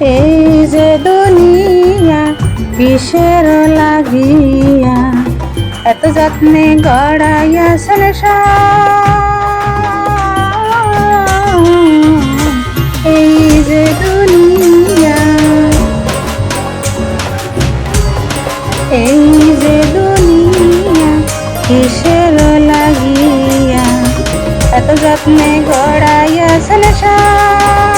এই যে দুনিয়া কিসের লাগিয়া, এত যত্নে গড়াইয়া এই যে দুনিয়া, এই যে দুনিয়া কিসের লাগিয়া, এত যত্নে গড়াইয়া সংসার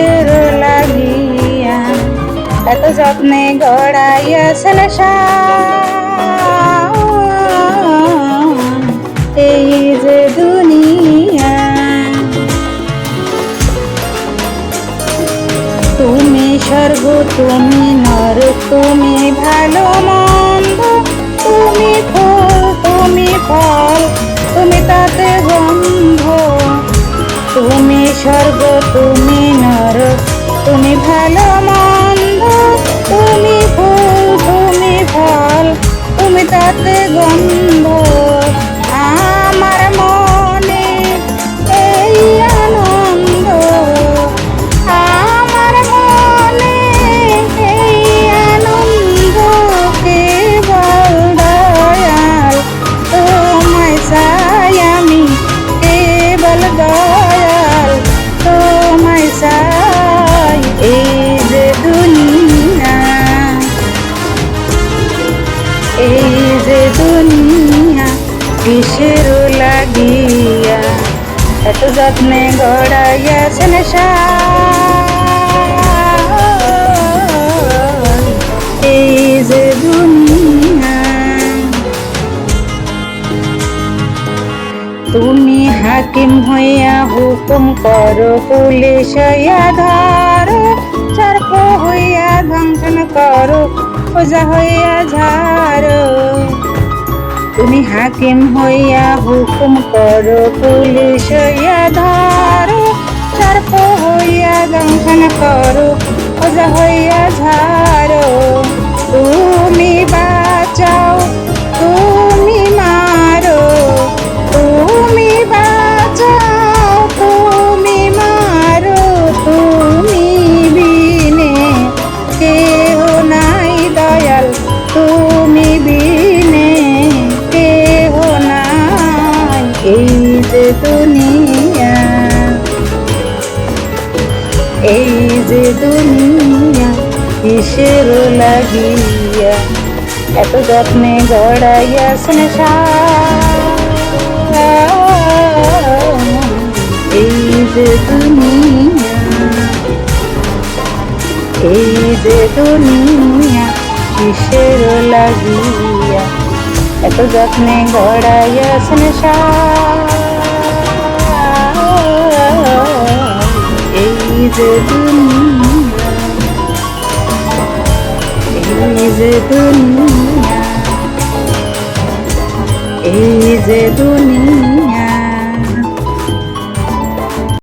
কিসের লাগিয়া এত যত্নে এই যে দুনিয়া। তুমি স্বর্গ, তুমি নরক তুমি ভালো, মন্দ। তুমি ফুল, তুমি ফল, তুমি তাতে গন্ধ। তুমি স্বর্গ, তুমি নরক তুমি ভালো মন্দ কিসের লাগিয়া এত যত্নে গড়াইয়াছেন এই যে দুনিয়া। তুমি হাকিম হইয়া হুকুম করো, পুলিশ হইয়া ধরো সর্প হইয়া ধ্বংসন করো ওজা হইয়া ঝাড়ো। তুমি হাকিম হইয়া হুকুম করো, পুলিশ হইয়া ধরো সর্প হইয়া দংশন করো ওজা হইয়া ঝাড়ো। তুমি দুনিয়া। এই যে দুনিয়া কিসের লাগিয়া? এত যত্নে গড়াইয়া এই যে দুনিয়া। এই যে দুনিয়া কিসের লাগিয়া? এত যত্নে গড়াইয়া এই যে দুনিয়া এই যে দুনিয়া